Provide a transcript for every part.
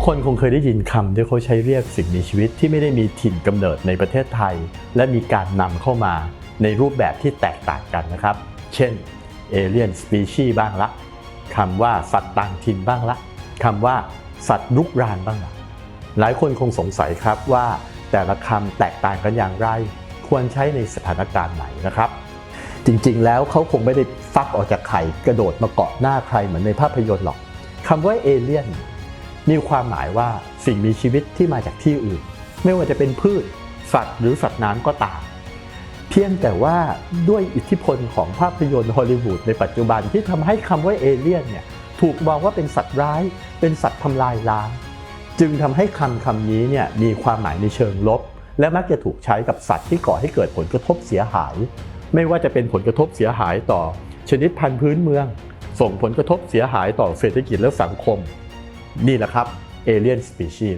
กคนคงเคยได้ยินคำที่เขาใช้เรียกสิ่งมีชีวิตที่ไม่ได้มีถิ่นกำเนิดในประเทศไทย และมีการนำเข้ามาในรูปแบบที่แตกต่างกันนะครับ เช่น alien species บ้างละคำว่าสัตว์ต่างถิ่นบ้างละคำว่าสัตว์ลุกรานบ้างละหลายคนคงสงสัยครับว่าแต่ละคำแตกต่างกันอย่างไร ควรใช้ในสถานการณ์ไหนนะครับ จริงๆ แล้วเขาคงไม่ได้ฟักออกจากไข่กระโดดมาเกาะหน้าใครเหมือนในภาพยนตร์หรอกคำว่าเอเลี่ยน มีความหมายว่าสิ่งมีชีวิตที่มาจากที่อื่น ไม่ว่าจะเป็นพืช สัตว์หรือสัตว์น้ำก็ตาม เพียงแต่ว่าด้วยอิทธิพลของภาพยนตร์ฮอลลีวูดในปัจจุบันที่ทำให้คำว่าเอเลี่ยนเนี่ยถูกมองว่าเป็นสัตว์ร้าย เป็นสัตว์ทำลายล้าง จึงทำให้คำคำนี้เนี่ยมีความหมายในเชิงลบ และมักจะถูกใช้กับสัตว์ที่ก่อให้เกิดผลกระทบเสียหาย ไม่ว่าจะเป็นผลกระทบเสียหายต่อชนิดพันธุ์พื้นเมือง ส่งผลกระทบเสียหายต่อเศรษฐกิจและสังคม นี่แหละครับ Alien Species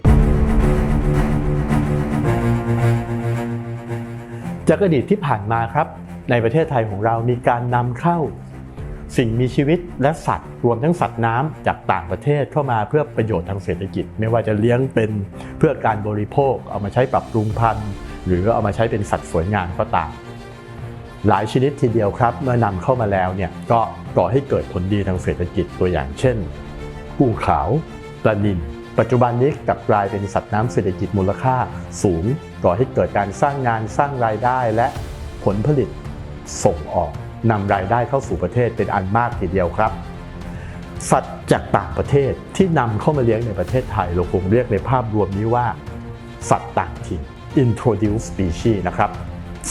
จากอดีตที่ผ่านมาครับ ในประเทศไทยของเรามีการนำเข้า สิ่งมีชีวิตและสัตว์ รวมทั้งสัตว์น้ำจากต่างประเทศเข้ามาเพื่อประโยชน์ทางเศรษฐกิจ ไม่ว่าจะเลี้ยงเป็นเพื่อการบริโภค เอามาใช้ปรับปรุงพันธุ์ หรือเอามาใช้เป็นสัตว์สวยงามก็ตามหลายชนิดทีเดียวครับ เมื่อนำเข้ามาแล้วเนี่ยก็ก่อให้เกิดผลดีทางเศรษฐกิจตัวอย่างเช่นกุ้งขาว ปลานิลปัจจุบันนี้กลับกลายเป็นสัตว์น้ำเศรษฐกิจมูลค่าสูงก่อให้เกิดการสร้างงานสร้างรายได้และผลผลิตส่งออกนำรายได้เข้าสู่ประเทศเป็นอันมากทีเดียวครับ สัตว์จากต่างประเทศที่นำเข้ามาเลี้ยงในประเทศไทยเราคงเรียกในภาพรวมนี้ว่า สัตว์ต่างถิ่น introduced species นะครับ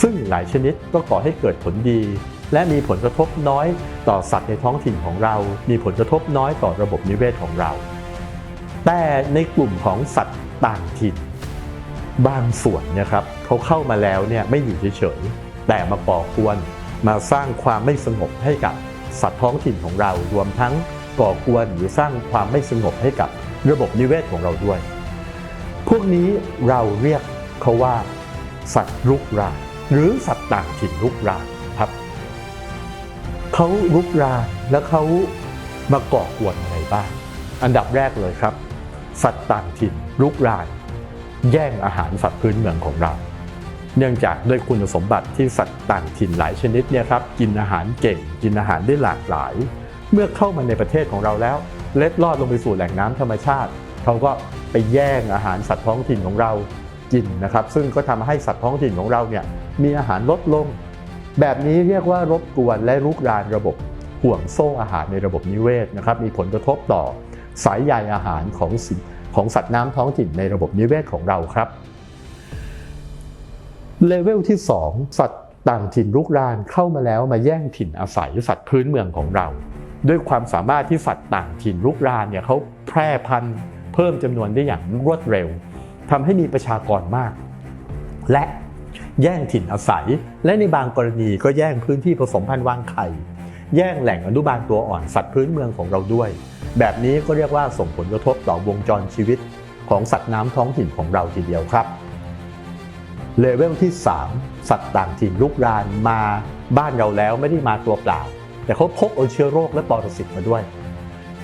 ซึ่งหลายชนิดก็ก่อให้เกิดผลดี และมีผลกระทบน้อยต่อสัตว์ในท้องถิ่นของเรา มีผลกระทบน้อยต่อระบบนิเวศของเรา แต่ในกลุ่มของสัตว์ต่างถิ่น บางส่วนนี่ยครับเขาเข้ามาแล้วเนี่ยไม่อยู่เฉยๆแต่มาก่อกวนมาสร้างความไม่สงบให้กับสัตว์ท้องถิ่นของเรารวมทั้งก่อกวนหรือสร้างความไม่สงบให้กับระบบนิเวศของเราด้วย พวกนี้เราเรียกเขาว่า สัตว์รุกรานหรือสัตว์ต่างถิ่นรุกรานครับเขารุกรานแล้วเขามาก่อกวนอะไรบ้าง อันดับแรกเลยครับ สัตว์ต่างถิ่นรุกราน แย่งอาหารสัตว์พื้นเมืองของเรา เนื่องจากด้วยคุณสมบัติที่สัตว์ต่างถิ่นหลายชนิดเนี่ยครับกินอาหารเก่ง กินอาหารได้หลากหลาย เมื่อเข้ามาในประเทศของเราแล้ว เล็ดลอดลงไปสู่แหล่งน้ำธรรมชาติ เขาก็ไปแย่งอาหารสัตว์ท้องถิ่นของเรากินนะครับ ซึ่งก็ทำให้สัตว์ท้องถิ่นของเราเนี่ยมีอาหารลดลง แบบนี้เรียกว่ารบกวนและรุกรานระบบห่วงโซ่อาหารในระบบนิเวศนะครับ มีผลกระทบต่อ สายใยอาหารของสของสัตว์น้ำท้องถิ่นในระบบนิเวศของเราครับเลเวลที่ 2 สัตว์ต่างถิ่นรุกรานเข้ามาแล้วมาแย่งถิ่นอาศัยสัตว์พื้นเมืองของเรา ด้วยความสามารถที่สัตว์ต่างถิ่นรุกรานเนี่ยเขาแพร่พันธุ์เพิ่มจำนวนได้อย่างรวดเร็วทำให้มีประชากรมาก และแย่งถิ่นอาศัย และในบางกรณีก็แย่งพื้นที่ผสมพันธุ์วางไข่ แย่งแหล่งอนุบาลตัวอ่อนสัตว์พื้นเมืองของเราด้วย แบบนี้ก็เรียกว่าส่งผลกระทบต่อวงจรชีวิตของสัตว์น้ำท้องถิ่นของเราทีเดียวครับเลเวลที่ 3 สัตว์ต่างถิ่นลุกรานมาบ้านเราแล้วไม่ได้มาตัวเปล่า แต่เขาพกเอาเชื้อโรคและปรสิตมาด้วย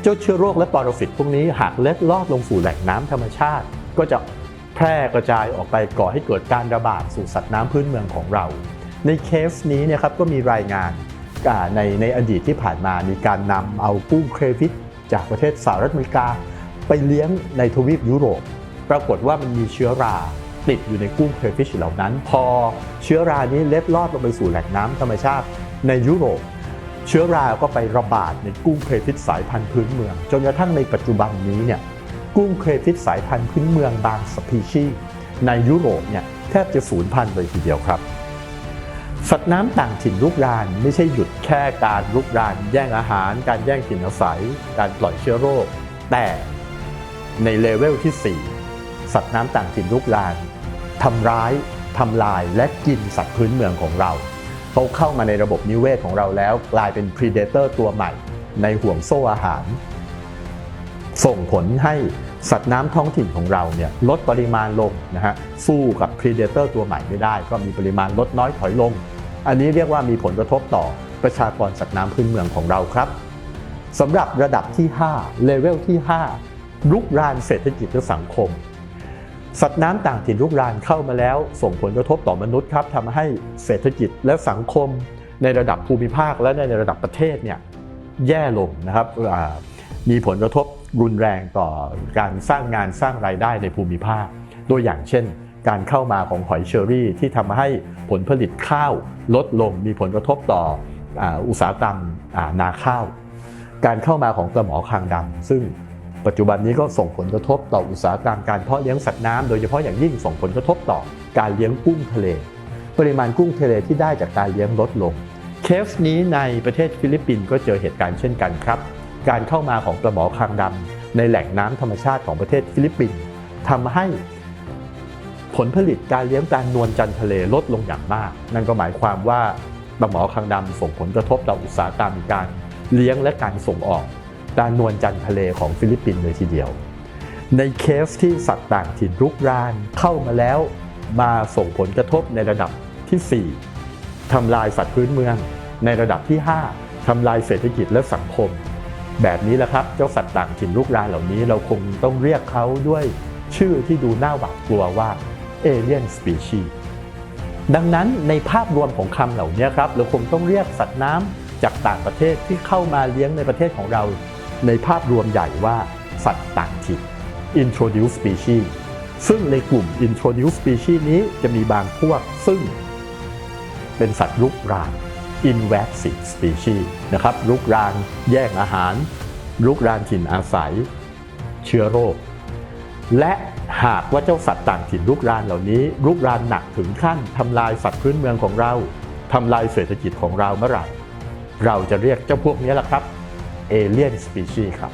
เจ้าเชื้อโรคและปรสิตพวกนี้หากเล็ดลอดลงสู่แหล่งน้ำธรรมชาติ ก็จะแพร่กระจายออกไปก่อให้เกิดการระบาดสู่สัตว์น้ำพื้นเมืองของเรา ในเคสนี้เนี่ยครับก็มีรายงาน ในในอดีตที่ผ่านมามีการนำเอากุ้งเครฟิชจากประเทศสหรัฐอเมริกา ไปเลี้ยงในทวีปยุโรป ปรากฏว่ามันมีเชื้อราติดอยู่ในกุ้งเครฟิชเหล่านั้น พอเชื้อรานี้เล็ดลอดลงไปสู่แหล่งน้ำธรรมชาติในยุโรป เชื้อราก็ไประบาดในกุ้งเครฟิชสายพันธุ์พื้นเมือง จนกระทั่งในปัจจุบันนี้เนี่ยกุ้งเครฟิชสายพันธุ์พื้นเมืองบางสปีชีส์ในยุโรปเนี่ยแทบจะสูญพันธุ์เลยทีเดียวครับ สัตว์น้ำต่างถิ่นลุกรานไม่ใช่หยุดแค่การลุกราน แย่งอาหาร การแย่งถิ่นอาศัย การปล่อยเชื้อโรค แต่ในเลเวลที่ 4 สัตว์น้ำต่างถิ่นลุกรานทำร้ายทำลายและกินสัตว์พื้นเมืองของเราเขาเข้ามาในระบบนิเวศของเราแล้วกลายเป็นพรีเดเตอร์ตัวใหม่ ในห่วงโซ่อาหาร ส่งผลให้สัตว์น้ำท้องถิ่นของเราเนี่ยลดปริมาณลงนะฮะสู้กับพรีเดเตอร์ตัวใหม่ไม่ได้ ก็มีปริมาณลดน้อยถอยลง อันนี้เรียกว่ามีผลกระทบต่อประชากรสัตว์น้ำพื้นเมืองของเราครับสำหรับระดับที่5เลเวลที่5รุกรานเศรษฐกิจและสังคม สัตว์น้ำต่างถิ่นรุกรานเข้ามาแล้ว ส่งผลกระทบต่อมนุษย์ครับทำให้เศรษฐกิจและสังคม ในระดับภูมิภาคและในระดับประเทศเนี่ยแย่ลงนะครับอ่า มีผลกระทบรุนแรงต่อการสร้างงานสร้างรายได้ในภูมิภาค ตัวอย่างเช่น การเข้ามาของหอยเชอรี่ที่ทำให้ผลผลิตข้าวลดลง มีผลกระทบต่อออุตสาหกรรมนาข้าว การเข้ามาของปลาหมอคางดำซึ่งปัจจุบันนี้ก็ส่งผลกระทบต่ออุตสาหกรรมการเพาะเลี้ยงสัตว์น้ำโดยเฉพาะอย่างยิ่งส่งผลกระทบต่อการเลี้ยงกุ้งทะเล ปริมาณกุ้งทะเลที่ได้จากการเลี้ยงลดลง เคสนี้ในประเทศฟิลิปปินส์ก็เจอเหตุการณ์เช่นกันครับ การเข้ามาของปลาหมอคางดำในแหล่งน้ำธรรมชาติของประเทศฟิลิปปินส์ทำให้ผลผลิตการเลี้ยงปลานวลจันทร์ทะเลลดลงอย่างมาก นั่นก็หมายความว่าปลาหมอคางดำส่งผลกระทบต่ออุตสาหกรรมการเลี้ยงและการส่งออกปลานวลจันทร์ทะเลของฟิลิปปินส์เลยทีเดียว ในเคสที่สัตว์ต่างถิ่นรุกรานเข้ามาแล้วมาส่งผลกระทบในระดับทีสี่4ทำลายสัตว์พื้นเมือง ในระดับที่ 5ทำลายเศรษฐกิจและสังคม แบบนี้แหละครับ เจ้าสัตว์ต่างถิ่นรุกรานเหล่านี้ เราคงต้องเรียกเขาด้วยชื่อที่ดูน่าหวาดกลัวว่า Alien Species ดังนั้นในภาพรวมของคำเหล่านี้ครับ เราคงต้องเรียกสัตว์น้ำจากต่างประเทศที่เข้ามาเลี้ยงในประเทศของเรา ในภาพรวมใหญ่ว่าสัตว์ต่างถิ่น Introduced Species ซึ่งในกลุ่ม Introduced Species นี้จะมีบางพวกซึ่งเป็นสัตว์ลุกราน invasive species นะครับลุกรานแย่งอาหารลุกรานถิ่นอาศัย เชื้อโรค และหากว่าเจ้าสัตว์ต่างถิ่นลุกรานเหล่านี้ลุกรานหนักถึงขั้นทำลายสัตว์พื้นเมืองของเราทำลายเศรษฐกิจของเราเมื่อไหร่ เราจะเรียกเจ้าพวกนี้แหละครับ alien species ครับ